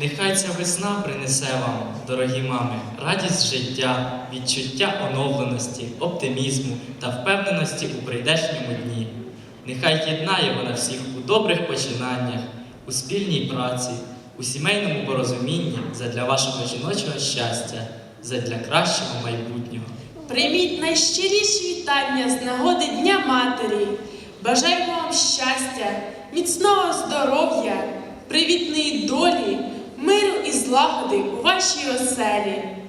Нехай ця весна принесе вам, дорогі мами, радість життя, відчуття оновленості, оптимізму та впевненості у прийдешньому дні. Нехай єднає вона всіх у добрих починаннях, у спільній праці, у сімейному порозумінні задля вашого жіночого щастя, задля кращого майбутнього. Прийміть найщиріші вітання з нагоди Дня Матері. Бажаємо вам щастя, міцного здоров'я, привітної долі, миру і злагоди у вашій оселі.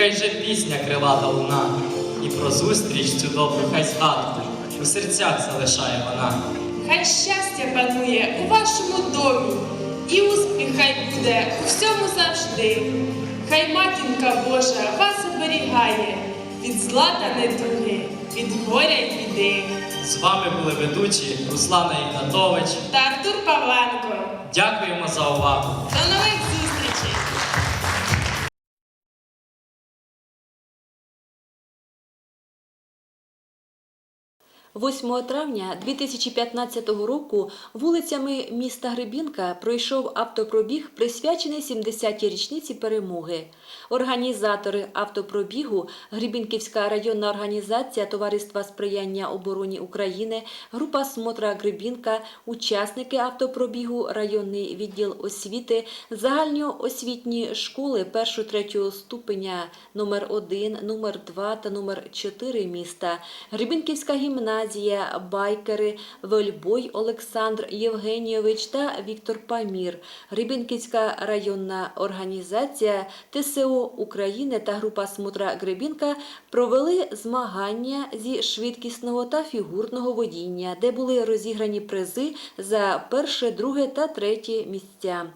Хай же пісня крилата луна, і про зустріч цю добру хай згадку у серцях залишає вона. Хай щастя панує у вашому домі, і успіх хай буде у всьому завжди. Хай матінка Божа вас оберігає від зла та недуги, від горя й біди. З вами були ведучі Руслана Ігнатович. Та Артур Павленко. Дякуємо за увагу. До нових зустрічей! 8 травня 2015 року вулицями міста Гребінка пройшов автопробіг, присвячений 70-й річниці перемоги. Організатори автопробігу Гребінківська районна організація Товариства сприяння обороні України, група Смотра Гребінка, учасники автопробігу, районний відділ освіти, загальноосвітні школи 1-3 ступеня номер 1, номер 2 та номер 4 міста, Гребінківська гімназія, байкери, Вельбой Олександр Євгенійович та Віктор Памір, Гребінківська районна організація ТСО України та група Смотра Гребінка провели змагання зі швидкісного та фігурного водіння, де були розіграні призи за перше, друге та третє місця.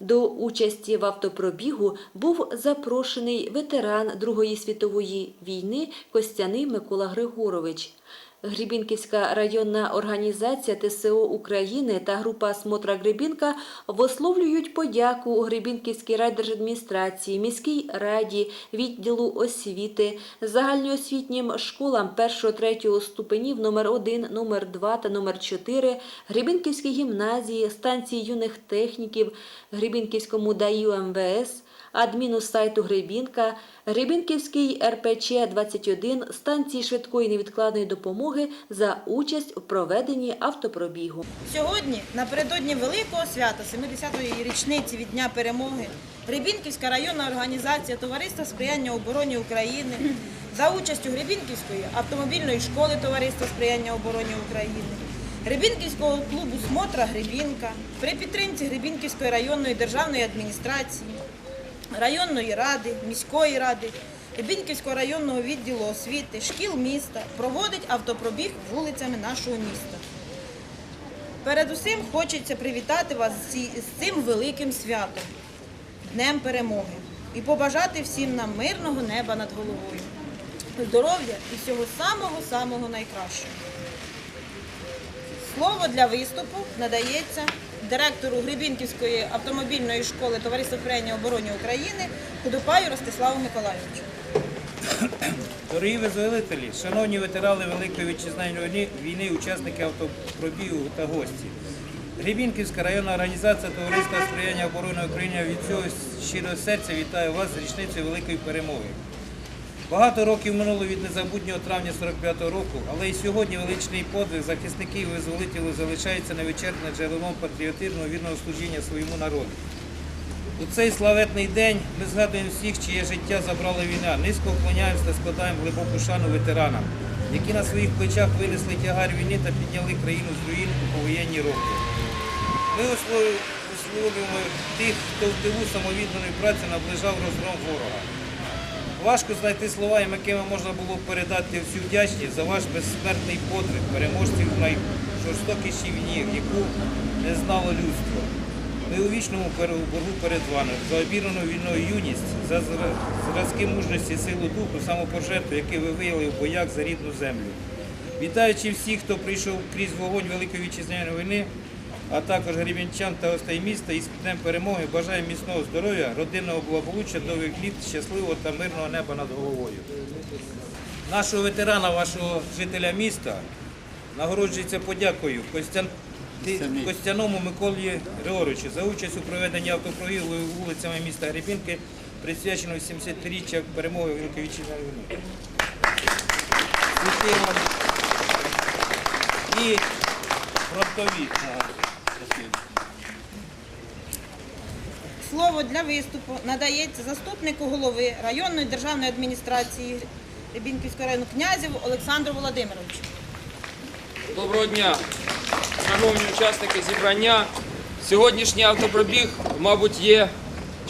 До участі в автопробігу був запрошений ветеран Другої світової війни Костяний Микола Григорович. Гребінківська районна організація ТСО України та група Смотра Гребінка висловлюють подяку Гребінківській райдержадміністрації, міській раді, відділу освіти, загальноосвітнім школам 1-3 ступенів номер 1, номер 2 та номер 4, Гребінківській гімназії, станції юних техніків, Гребінківському ДАІ МВС, адміну сайту Гребінка, Гребінківський РПЧ 21 станції швидкої невідкладної допомоги за участь у проведенні автопробігу. Сьогодні, напередодні великого свята, 70-ї річниці від Дня перемоги, Гребінківська районна організація Товариства сприяння обороні України за участю Гребінківської автомобільної школи Товариства сприяння обороні України, Гребінківського клубу Смотра Гребінка при підтримці Гребінківської районної державної адміністрації, районної ради, міської ради, Рябінківського районного відділу освіти, шкіл міста проводить автопробіг вулицями нашого міста. Передусім хочеться привітати вас з цим великим святом, Днем перемоги, і побажати всім нам мирного неба над головою, здоров'я і всього самого-самого найкращого. Слово для виступу надається директору Гребінківської автомобільної школи Товариства сприяння обороні України Худопаю Ростиславу Миколайовичу. Дорогі визволителі, шановні ветерани Великої вітчизняної війни, учасники автопробігу та гості. Гребінківська районна організація Товариства сприяння оборони України від цього щирого серця вітаю вас з річницею великої перемоги. Багато років минуло від незабутнього травня 45-го року, але і сьогодні величний подвиг захисників і визволителів залишається невичерпним джерелом патріотичного вірного служіння своєму народу. У цей славетний день ми згадуємо всіх, чиє життя забрала війна. Низько вклоняємося та складаємо глибоку шану ветеранам, які на своїх плечах винесли тягар війни та підняли країну з руїн у повоєнні роки. Ми услов- условлюємо тих, хто в тилу самовідданої праці наближав розгром ворога. Важко знайти слова, якими можна було передати всю вдячність за ваш безсмертний подвиг переможців в найжорстокішій війні, яку не знало людство. Ми у вічному боргу перед вами за обірну вільною юність, за зразки мужності, силу духу, самопожертву, які ви виявили в боях за рідну землю. Вітаючи всіх, хто прийшов крізь вогонь Великої вітчизняної війни, а також гребінчан та гостей міста із Днем перемоги бажаю міцного здоров'я, родинного благополуччя, довгих літ, щасливого та мирного неба над головою. Нашого ветерана, вашого жителя міста, нагороджується подякою Костян... Костяному Миколі Григоровичу за участь у проведенні автопробігу вулицями міста Гребінки, присвяченого 70-річчя перемоги Великої Вітчизняної війни. І фронтові. Слово для виступу надається заступнику голови районної державної адміністрації Рябінківського району князеву Олександру Володимировичу. Доброго дня, шановні учасники зібрання. Сьогоднішній автопробіг, мабуть, є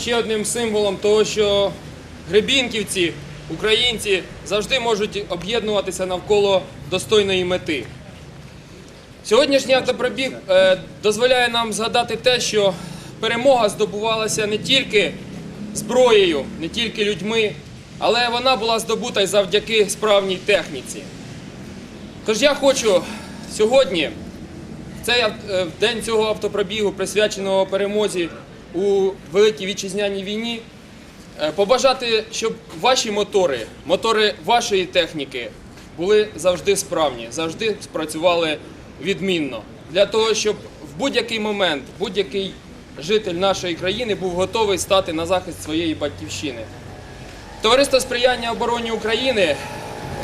ще одним символом того, що гребінківці, українці завжди можуть об'єднуватися навколо достойної мети. Сьогоднішній автопробіг е, дозволяє нам згадати те, що перемога здобувалася не тільки зброєю, не тільки людьми, але вона була здобута й завдяки справній техніці. Тож я хочу сьогодні, цей е, в день цього автопробігу, присвяченого перемозі у Великій Вітчизняній війні, е, побажати, щоб ваші мотори, мотори вашої техніки були завжди справні, завжди спрацювали відмінно. Для того, щоб в будь-який момент будь-який житель нашої країни був готовий стати на захист своєї батьківщини. Товариство сприяння обороні України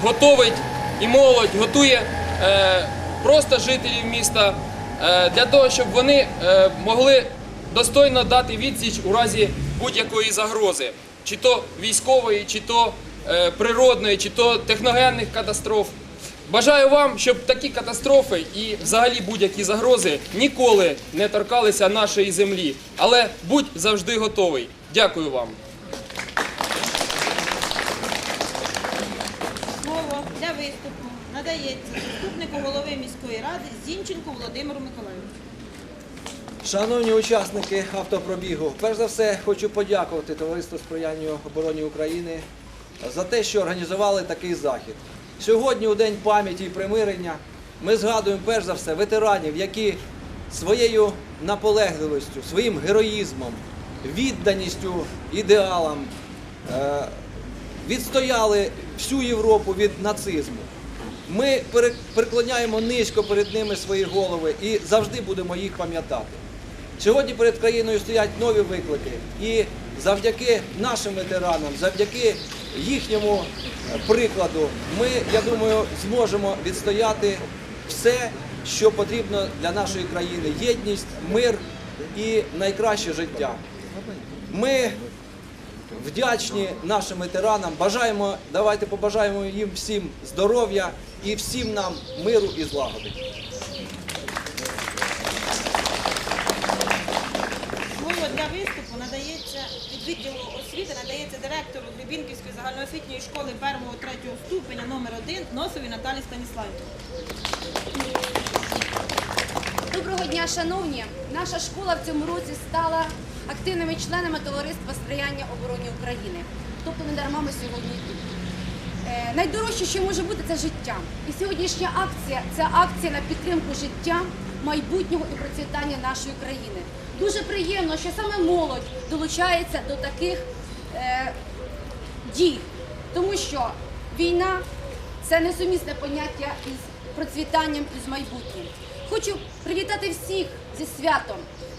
готовить і молодь готує е, просто жителів міста е, для того, щоб вони е, могли достойно дати відсіч у разі будь-якої загрози, чи то військової, чи то природної, чи то техногенних катастроф. Бажаю вам, щоб такі катастрофи і взагалі будь-які загрози ніколи не торкалися нашої землі. Але будь завжди готовий. Дякую вам. Слово для виступу надається заступнику голови міської ради Зінченку Володимиру Миколайовичу. Шановні учасники автопробігу, перш за все хочу подякувати Товариству сприяння обороні України за те, що організували такий захід. Сьогодні, у День пам'яті і примирення, ми згадуємо перш за все ветеранів, які своєю наполегливістю, своїм героїзмом, відданістю ідеалам е, відстояли всю Європу від нацизму. Ми преклоняємо низько перед ними свої голови і завжди будемо їх пам'ятати. Сьогодні перед країною стоять нові виклики, і завдяки нашим ветеранам, завдяки їхньому е, прикладу, ми, я думаю, зможемо відстояти все, що потрібно для нашої країни: єдність, мир і найкраще життя. Ми вдячні нашим ветеранам. Бажаємо, давайте побажаємо їм всім здоров'я і всім нам миру і злагоди. Слово для виступу надається від відділу освіти, надається директору Гребінківської загальноосвітньої школи 1-3 ступеня номер 1 Носовій Наталі Станіславівні. Доброго дня, шановні! Наша школа в цьому році стала активними членами товариства сприяння обороні України. Тобто не дарма ми сьогодні тут. Е, найдорожче, що може бути, це життя. І сьогоднішня акція це акція на підтримку життя, майбутнього і процвітання нашої країни. Дуже приємно, що саме молодь долучається до таких е, дій, тому що війна це несумісне поняття із процвітанням і з майбутнім. Хочу привітати всіх зі святом,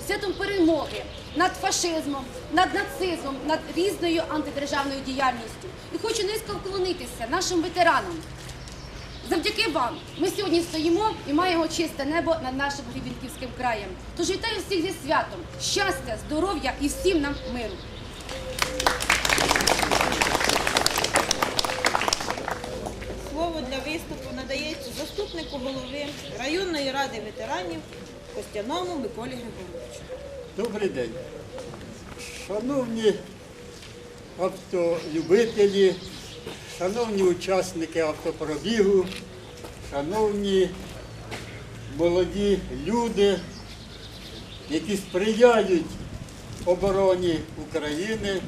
святом перемоги над фашизмом, над нацизмом, над різною антидержавною діяльністю. І хочу низько вклонитися нашим ветеранам. Завдяки вам ми сьогодні стоїмо і маємо чисте небо над нашим Гребінківським краєм. Тож вітаю всіх зі святом, щастя, здоров'я і всім нам миру. Слово для виступу надається заступнику голови районної ради ветеранів Костяному Миколі Григоровичу. Добрий день. Шановні автолюбителі, шановні учасники автопробігу, шановні молоді люди, які сприяють обороні України.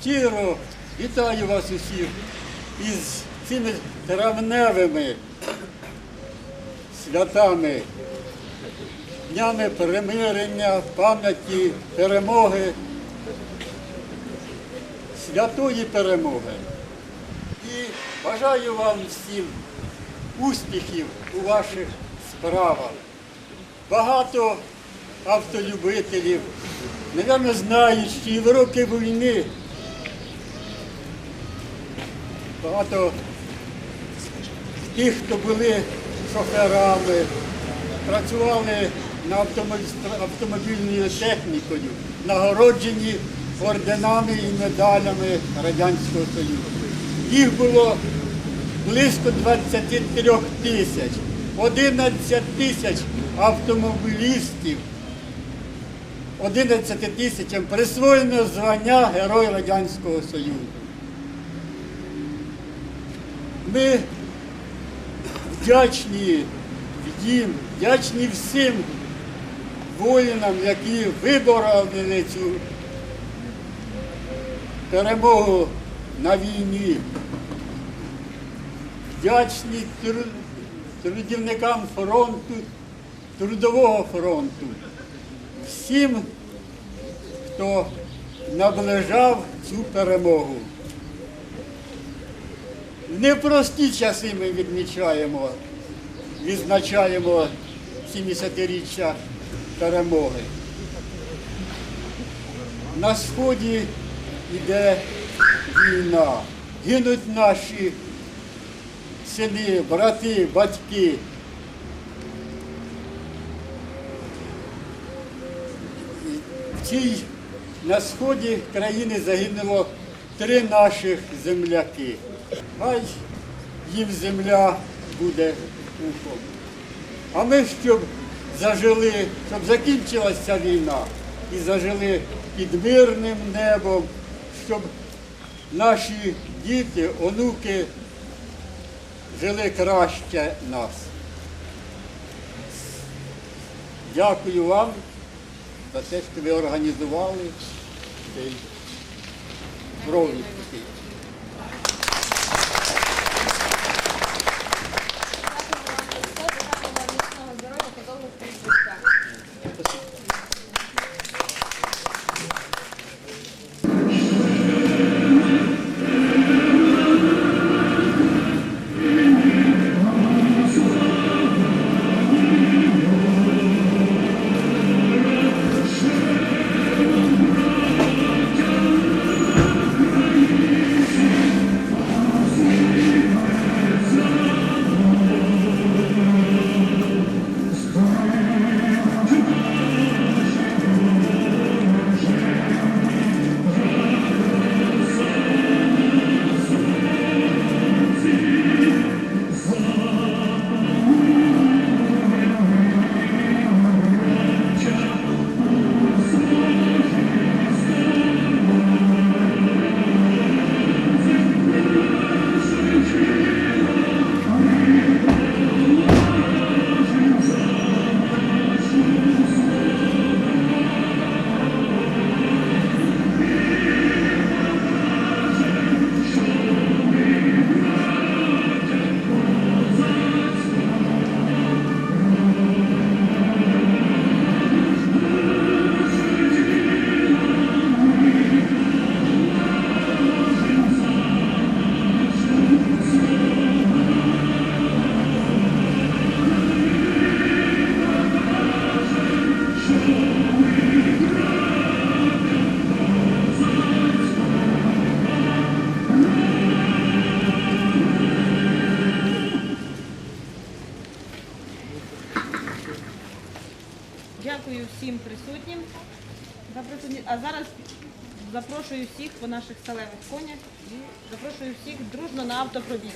Щиро вітаю вас усіх із цими травневими святами днями примирення, пам'яті, перемоги, святої перемоги. І бажаю вам всім успіхів у ваших справах. Багато автолюбителів, напевно, знають, що в роки війни багато тих, хто були шоферами, працювали на автомобільною технікою, нагороджені орденами і медалями Радянського Союзу. Їх було близько 23 тисяч, 11 тисяч автомобілістів 11 тисячам присвоєно звання Герой Радянського Союзу. Ми вдячні їм, вдячні всім воїнам, які вибороли цю перемогу на війні. Вдячні тру- трудівникам фронту, трудового фронту, всім, хто наближав цю перемогу. В непрості часи ми відмічаємо, відзначаємо 70-річчя перемоги. На сході йде війна, гинуть наші сини, брати, батьки. В цій на сході країни загинуло три наших земляки. Хай їм земля буде ухом. А ми щоб зажили, щоб закінчилася війна і зажили під мирним небом, щоб наші діти, онуки жили краще нас. Дякую вам за те, що ви організували цей провід. По наших сталевих конях і запрошую всіх дружно на автопробіг.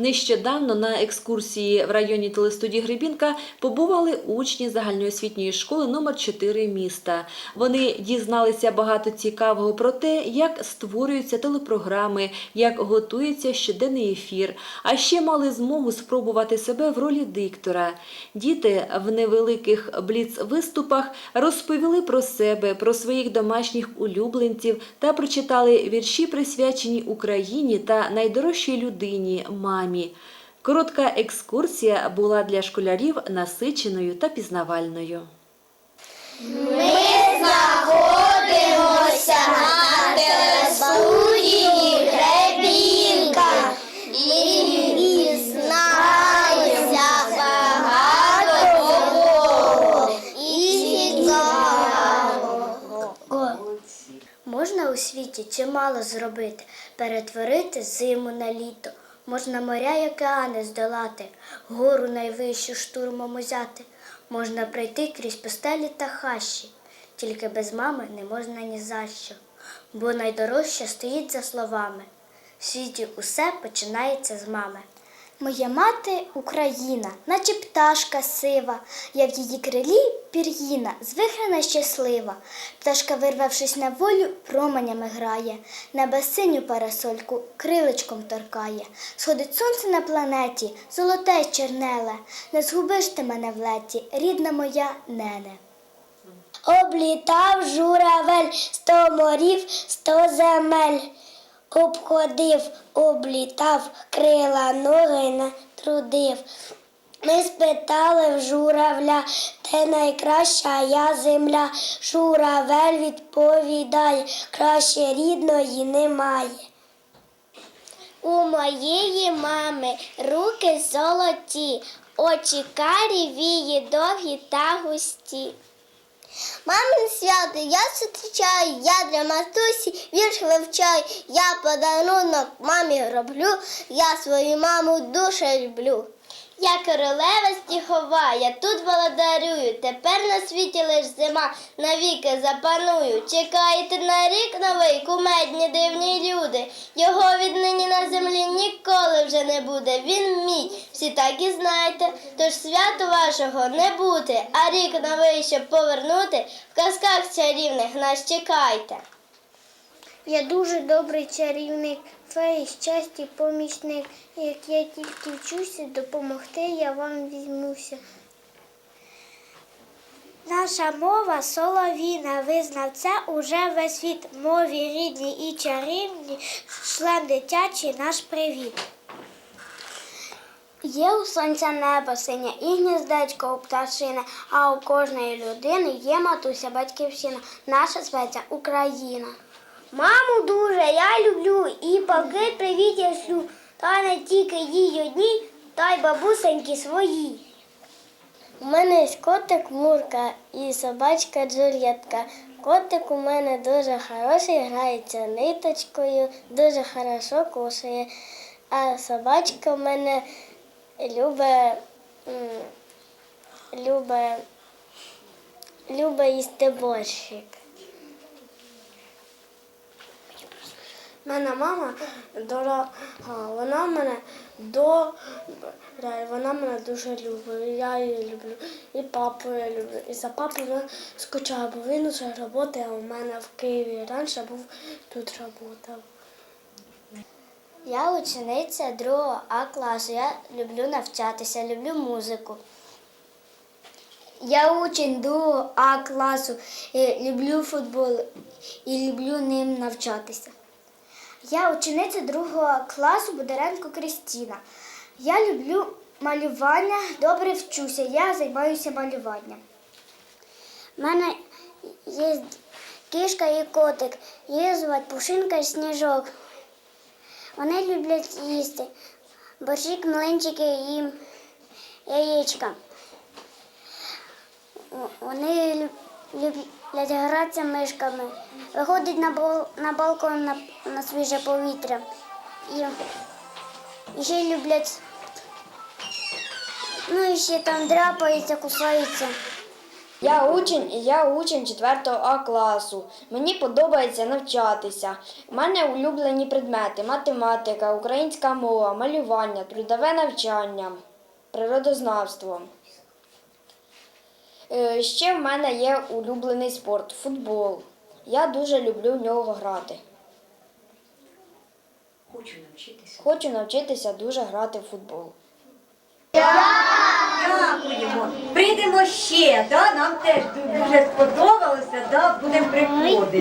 Нещодавно на екскурсії в районі телестудії Гребінка побували учні загальноосвітньої школи номер 4 міста. Вони дізналися багато цікавого про те, як створюються телепрограми, як готується щоденний ефір. А ще мали змогу спробувати себе в ролі диктора. Діти в невеликих бліц-виступах розповіли про себе, про своїх домашніх улюбленців та прочитали вірші, присвячені Україні та найдорожчій людині мамі. Коротка екскурсія була для школярів насиченою та пізнавальною. Ми знаходимося, насуні, гребінка ізнася багато. Можна у світі чимало зробити, перетворити зиму на літо. Можна моря й океани здолати, гору найвищу штурмом узяти. Можна пройти крізь пустелі та хащі, тільки без мами не можна ні за що, бо найдорожче стоїть за словами. В світі усе починається з мами. Моя мати Україна, наче пташка сива, я в її крилі пір'їна, звихрена щаслива. Пташка, вирвавшись на волю, променями грає, небе синю парасольку крилечком торкає. Сходить сонце на планеті, золоте й чернеле, не згубиш ти мене в леті, рідна моя нене. Облітав журавель сто морів, сто земель. Обходив, облітав, крила ноги натрудив. Ми спитали в журавля, де найкраща я земля. Журавель відповідає, краще рідної немає. У моєї мами руки золоті, очі карі, вії довгі та густі. Мамин свято я зустрічаю, я для матусі вірш вивчаю, я подарунок мамі роблю, я свою маму дуже люблю. Я королева стіхова, я тут володарюю, тепер на світі лиш зима, навіки запаную. Чекаєте на рік новий, кумедні дивні люди. Його віднині на землі ніколи вже не буде. Він мій, всі так і знаєте. Тож свято вашого не бути, а рік новий, щоб повернути, в казках чарівних нас чекайте. Я дуже добрий чарівник, феї щастя помічник. Як я тільки вчуся, допомогти я вам візьмуся. Наша мова соловіна, визнав це уже весь світ. Мові рідні і чарівні, член дитячий наш привіт. Є у сонця небо синє і гніздечко у пташини, а у кожної людини є матуся батьківщина, наша зветься Україна. Маму дуже я люблю і палки привіт я шлю, та не тільки їй одній, та й бабусеньки свої. У мене є котик Мурка і собачка Джульєтка. Котик у мене дуже хороший, грається ниточкою, дуже хорошо кушає. А собачка в мене любить, любить, любить їсти борщик. Мене мама дорога, вона мене до вона мене дуже любить. Я її люблю. І папу я люблю. І за папу я скучаю, бо він уже працює у мене в Києві. Раніше був тут працював. Я учениця другого А класу. Я люблю навчатися, люблю музику. Я учень другого А класу, люблю футбол і люблю ним навчатися. Я учениця другого класу Бударенко Кристіна. Я люблю малювання, добре вчуся. Я займаюся малюванням. У мене є кішка і котик. Її звати Пушинка і Сніжок. Вони люблять їсти. Борщик, млинчики і яєчка. Вони люблять гратися мишками, виходять на, бал- на балкон на, на свіже повітря. І, і ще люблять, ну і ще там дряпаються, кусаються. Я учень і я учень 4 А класу. Мені подобається навчатися. У мене улюблені предмети: математика, українська мова, малювання, трудове навчання, природознавство. Е, Ще в мене є улюблений спорт футбол. Я дуже люблю в нього грати. Хочу навчитися. Хочу навчитися дуже грати в футбол. Дякуємо. Прийдемо ще, да? нам теж дуже сподобалося, да? будемо приходити.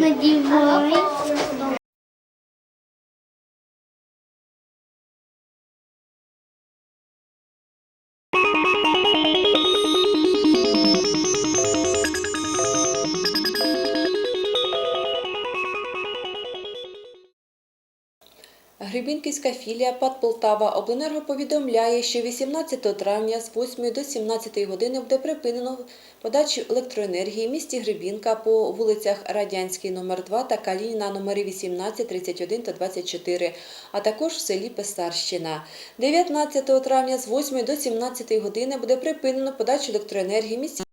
Гребінківська філія ПАД Полтава Обленерго повідомляє, що 18 травня з 8 до 17 години буде припинено подачу електроенергії в місті Гребінка по вулицях Радянський номер 2 та Калініна номери 18, 31 та 24, а також в селі Писарщина. 19 травня з 8 до 17 години буде припинено подачу електроенергії в місті